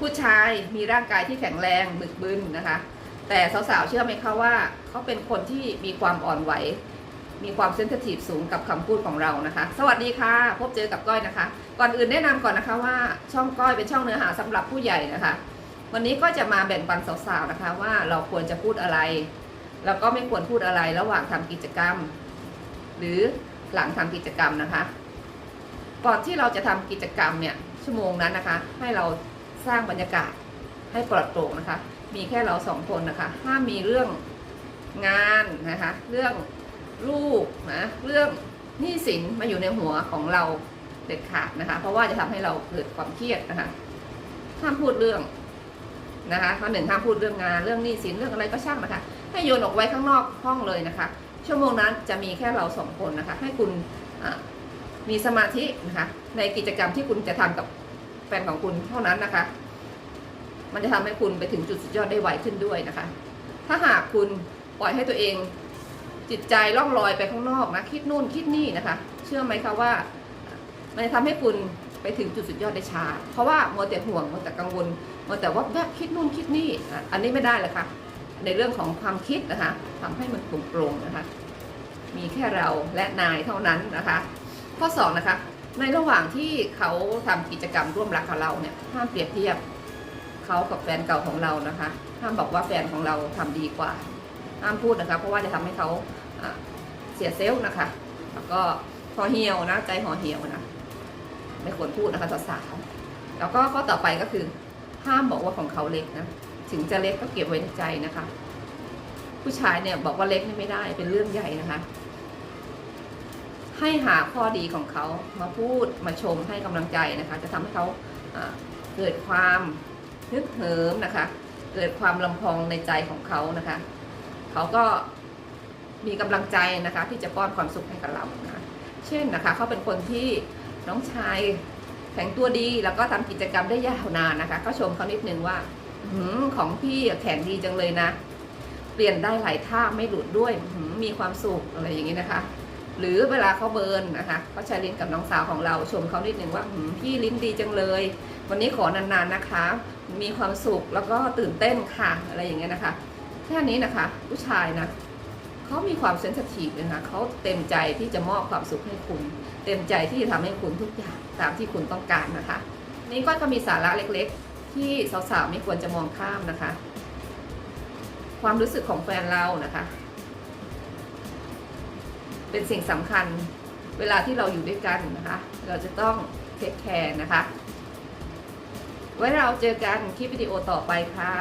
ผู้ชายมีร่างกายที่แข็งแรงบึกบึนนะคะ แต่สาวๆเชื่อไหมคะว่าเขาเป็นคนที่มีความอ่อนไหว มีความเซนซิทีฟสูงกับคำพูดของเรานะคะ สวัสดีค่ะ พบเจอกับก้อยนะคะ ก่อนอื่นแนะนำก่อนนะคะว่าช่องก้อยเป็นช่องเนื้อหาสำหรับผู้ใหญ่นะคะ วันนี้ก็จะมาแบ่งปันสาวๆนะคะ ว่าเราควรจะพูดอะไร แล้วก็ไม่ควรพูดอะไรระหว่างทำกิจกรรม หรือหลังทำกิจกรรมนะคะ ก่อนที่เราจะทำกิจกรรมเนี่ยชั่วโมงนั้นนะคะ ให้เรา สร้างบรรยากาศให้ปลอดโปร่งนะคะ มีแค่เราสองคนนะคะห้ามมีเรื่องงานนะคะ เรื่องลูกนะเรื่องหนี้สินมาอยู่ในหัวของเราเด็ดขาดนะคะ เพราะว่าจะทำให้เราเกิดความเครียดนะคะห้ามพูดเรื่องนะคะข้อหนึ่งห้ามพูดเรื่องงานเรื่องหนี้สินเรื่องอะไรก็ช่างนะคะ ให้โยนออกไว้ข้างนอกห้องเลยนะคะ ชั่วโมงนั้นจะมีแค่เราสองคนนะคะ ให้คุณมีสมาธินะคะในกิจกรรมที่คุณจะทำกับ แฟนของคุณเท่านั้นนะคะ มันจะทำให้คุณไปถึงจุดสุดยอดได้ไวขึ้นด้วยนะคะ ถ้าหากคุณปล่อยให้ตัวเองจิตใจล่องลอยไปข้างนอกนะคิดนู่นคิดนี่นะคะ เชื่อไหมคะว่า มันจะทำให้คุณไปถึงจุดสุดยอดได้ช้า เพราะว่ามัวแต่ห่วงมัวแต่กังวลมัวแต่ว่าแบบคิดนู่นคิดนี่อันนี้ไม่ได้เลยค่ะ ในเรื่องของความคิดนะคะทำให้มันโปร่งๆนะคะ มีแค่เราและนายเท่านั้นนะคะ ข้อสองนะคะ ในระหว่างที่เขาทำกิจกรรมร่วมรักกับเราเนี่ยห้ามเปรียบเทียบเขากับแฟนเก่าของเรานะคะห้ามบอกว่าแฟนของเราทำดีกว่าห้ามพูดนะคะ เพราะว่าจะทำให้เขาเสียเซลล์นะคะ แล้วก็ห่อเหี่ยวนะใจห่อเหี่ยวนะไม่ควรพูดนะคะสาวๆแล้วก็ข้อต่อไปก็คือ ห้ามบอกว่าของเขาเล็กนะถึงจะเล็กก็เก็บไว้ในใจนะคะ ผู้ชายเนี่ยบอกว่าเล็กนี่ไม่ได้เป็นเรื่องใหญ่นะคะ ให้หาข้อดีของเขามาพูดมาชมให้กำลังใจนะคะ จะทำให้เขาเกิดความนึกเหิมนะคะ เกิดความลำพองในใจของเขานะคะ เขาก็มีกำลังใจนะคะ ที่จะป้อนความสุขให้กับเรานะคะเช่นนะคะ เขาเป็นคนที่น้องชายแข็งตัวดีแล้วก็ทำกิจกรรมได้ยาวนานนะคะ ก็ชมเขานิดนึงว่าของพี่แข็งดีจังเลยนะ เปลี่ยนได้หลายท่าไม่หลุดด้วยมีความสุขอะไรอย่างนี้นะคะ หรือเวลาเขาเบิร์นนะคะเขาใช้ลิ้นกับน้องสาวของเราชมเขานิดนึงว่าพี่ลิ้นดีจังเลย วันนี้ขอนานๆนะคะ มีความสุขแล้วก็ตื่นเต้นค่ะอะไรอย่างเงี้ยนะคะแค่นี้นะคะ ผู้ชายนะเขามีความเซนซิทีฟเลยนะเขาเต็มใจที่จะมอบความสุขให้คุณ เต็มใจที่จะทำให้คุณทุกอย่างตามที่คุณต้องการนะคะ นี่ก็จะมีสาระเล็กๆ ที่สาวๆไม่ควรจะมองข้ามนะคะ ความรู้สึกของแฟนเรานะคะ เป็นสิ่งสำคัญเวลาที่เราอยู่ด้วยกันนะคะ เราจะต้องเทคแคร์นะคะ ไว้เราเจอกันคลิปวิดีโอต่อไปค่ะ